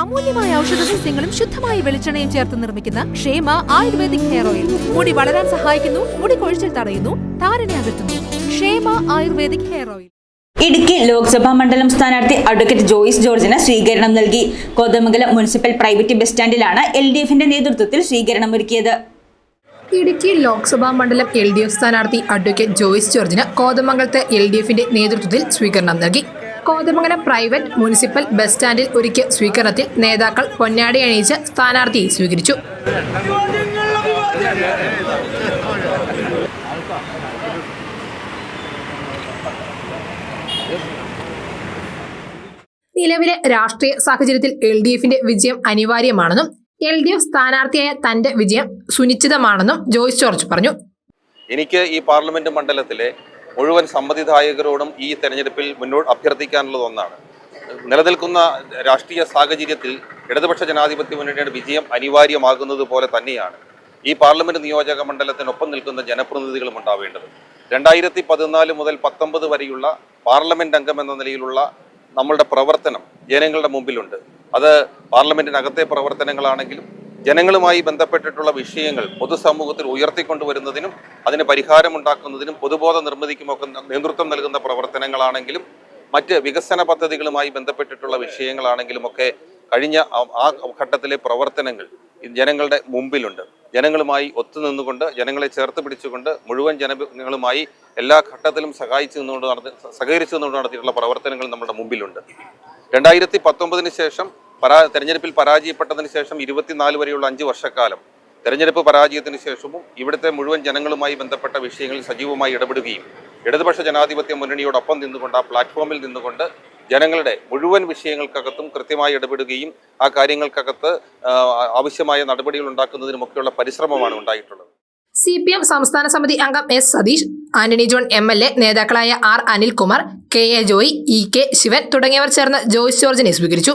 അമൂല്യമായ ഔഷധ സസ്യങ്ങളും ശുദ്ധമായ വെളിച്ചെണ്ണയും ചേർത്ത് നിർമ്മിക്കുന്ന ക്ഷേമ ആയുർവേദിക് ഹെയർ ഓയിൽ. മുടി വളരാൻ സഹായിക്കുന്നു മുടി കൊഴിച്ചിൽ തടയുന്നു താരനെ അകറ്റുന്നു. Kshema Ayurvedic hair oil. Idukki Lok Sabha മണ്ഡലം സ്ഥാനാർത്ഥി അഡ്വക്കേറ്റ് ജോയിസ് ജോർജിന് സ്വീകരണം നൽകി. കോതമംഗലം മുനിസിപ്പൽ പ്രൈവറ്റ് ബസ് സ്റ്റാൻഡിലാണ് എൽ ഡി എഫിന്റെ നേതൃത്വത്തിൽ സ്വീകരണം ഒരുക്കിയത്. ഇടുക്കി ലോക്സഭാ മണ്ഡലം എൽ ഡി എഫ് സ്ഥാനാർത്ഥി അഡ്വക്കേറ്റ് ജോയിസ് ജോർജിന് കോതമംഗലത്തെ എൽ ഡി എഫിന്റെ നേതൃത്വത്തിൽ സ്വീകരണം നൽകി. കോതമംഗലം പ്രൈവറ്റ് മുനിസിപ്പൽ ബസ് സ്റ്റാൻഡിൽ ഒരുക്കിയ സ്വീകരണത്തിൽ നേതാക്കൾ പൊന്നാടി അണിയിച്ച് സ്ഥാനാർത്ഥിയെ സ്വീകരിച്ചു. നിലവിലെ രാഷ്ട്രീയ സാഹചര്യത്തിൽ എൽ ഡി എഫിന്റെ വിജയം അനിവാര്യമാണെന്നും എൽ ഡി എഫ് സ്ഥാനാർത്ഥിയായ തന്റെ വിജയം സുനിശ്ചിതമാണെന്നും ജോയിസ് ജോർജ് പറഞ്ഞു. എനിക്ക് ഈ പാർലമെന്റ് മണ്ഡലത്തിലെ മുഴുവൻ സമ്മതിദായകരോടും ഈ തെരഞ്ഞെടുപ്പിൽ മുന്നോട്ട് അഭ്യർത്ഥിക്കാനുള്ളത് ഒന്നാണ്. നിലനിൽക്കുന്ന രാഷ്ട്രീയ സാഹചര്യത്തിൽ ഇടതുപക്ഷ ജനാധിപത്യ മുന്നണിയുടെ വിജയം അനിവാര്യമാകുന്നത് പോലെ തന്നെയാണ് ഈ പാർലമെന്റ് നിയോജക മണ്ഡലത്തിനൊപ്പം നിൽക്കുന്ന ജനപ്രതിനിധികളും ഉണ്ടാവേണ്ടത്. രണ്ടായിരത്തി പതിനാല് മുതൽ പത്തൊമ്പത് വരെയുള്ള പാർലമെന്റ് അംഗം എന്ന നിലയിലുള്ള നമ്മളുടെ പ്രവർത്തനം ജനങ്ങളുടെ മുമ്പിലുണ്ട്. അത് പാർലമെന്റിനകത്തെ പ്രവർത്തനങ്ങളാണെങ്കിലും ജനങ്ങളുമായി ബന്ധപ്പെട്ടിട്ടുള്ള വിഷയങ്ങൾ പൊതുസമൂഹത്തിൽ ഉയർത്തിക്കൊണ്ടുവരുന്നതിനും അതിന് പരിഹാരമുണ്ടാക്കുന്നതിനും പൊതുബോധ നിർമ്മിതിക്കുമൊക്കെ നേതൃത്വം നൽകുന്ന പ്രവർത്തനങ്ങളാണെങ്കിലും മറ്റ് വികസന പദ്ധതികളുമായി ബന്ധപ്പെട്ടിട്ടുള്ള വിഷയങ്ങളാണെങ്കിലും ഒക്കെ കഴിഞ്ഞ ആ- ഘട്ടത്തിലെ പ്രവർത്തനങ്ങൾ ജനങ്ങളുടെ മുമ്പിലുണ്ട്. ജനങ്ങളുമായി ഒത്തുനിന്നുകൊണ്ട് ജനങ്ങളെ ചേർത്ത് പിടിച്ചുകൊണ്ട് മുഴുവൻ ജനങ്ങളുമായി എല്ലാ ഘട്ടത്തിലും സഹായിച്ചു നിന്നുകൊണ്ട് നടത്തി സഹകരിച്ചു നിന്നുകൊണ്ട് നടത്തിയിട്ടുള്ള പ്രവർത്തനങ്ങൾ നമ്മുടെ മുമ്പിലുണ്ട്. രണ്ടായിരത്തി പത്തൊമ്പതിന് ശേഷം പരാ തെരഞ്ഞെടുപ്പിൽ പരാജയപ്പെട്ടതിന് ശേഷം ഇരുപത്തിനാല് വരെയുള്ള അഞ്ച് വർഷക്കാലം തെരഞ്ഞെടുപ്പ് പരാജയത്തിന് ശേഷവും ഇവിടുത്തെ മുഴുവൻ ജനങ്ങളുമായി ബന്ധപ്പെട്ട വിഷയങ്ങളിൽ സജീവമായി ഇടപെടുകയും ഇടതുപക്ഷ ജനാധിപത്യ മുന്നണിയോടൊപ്പം നിന്നുകൊണ്ട് ആ പ്ലാറ്റ്ഫോമിൽ നിന്നുകൊണ്ട് ജനങ്ങളുടെ മുഴുവൻ വിഷയങ്ങൾക്കകത്തും കൃത്യമായി ഇടപെടുകയും ആ കാര്യങ്ങൾക്കകത്ത് ആവശ്യമായ നടപടികൾ ഉണ്ടാക്കുന്നതിനുമൊക്കെയുള്ള പരിശ്രമമാണ് ഉണ്ടായിട്ടുള്ളത്. സി പി എം സംസ്ഥാന സമിതി അംഗം S Satheesh Antony John M L A നേതാക്കളായ R Anilkumar K A Joy E K Sivan തുടങ്ങിയവർ ചേർന്ന് ജോയിസ് ജോർജിനെ സ്വീകരിച്ചു.